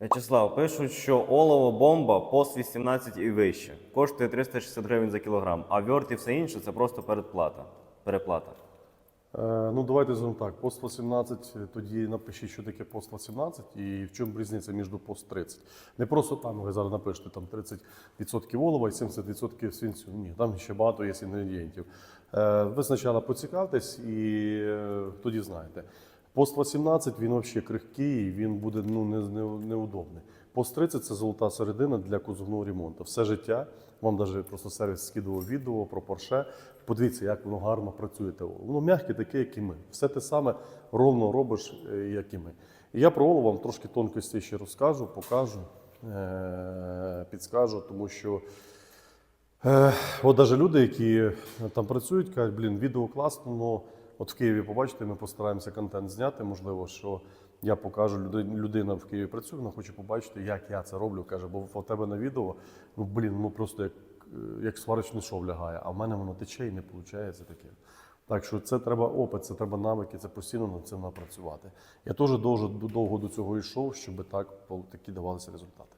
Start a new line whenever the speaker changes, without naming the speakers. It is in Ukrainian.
В'ячеслав, пишуть, що олово бомба пост 18 і вище. Коштує 360 гривень за кілограм, а вьорт і все інше це просто передплата. Переплата.
Е, ну, давайте зробимо так. Пост 18, тоді напишіть, що таке пост 18 і в чому різниця між пост 30. Не просто там ви зараз напишете там 30% олова і 70% свинцю. Ні, там ще багато є інгредієнтів. Е, ви спочатку поцікавтесь і е, тоді знаєте. Пост 18 він взагалі крихкий, він буде ну, не, не, неудобний. Пост 30 це золота середина для кузовного ремонту. Все життя. Вам навіть просто сервіс скидував відео про Porsche. Подивіться, як воно гарно працює. Воно м'яке, таке, як і ми. Все те саме ровно робиш, е, як і ми. І я про олово вам трошки тонкості ще розкажу, покажу, е- підскажу, тому що. Е, от навіть люди, які там працюють, кажуть, блін, відео класно, але от в Києві побачите, ми постараємося контент зняти. Можливо, що я покажу, люди- людина в Києві працює, вона хоче побачити, як я це роблю. Каже, бо в тебе на відео, ну блін, ну просто як, е, як сварочний шов лягає, а в мене воно тече і не виходить таке. Так що це треба опит, це треба навики, це постійно над цим напрацювати. Я теж дуже довго до цього йшов, щоб так такі давалися результати.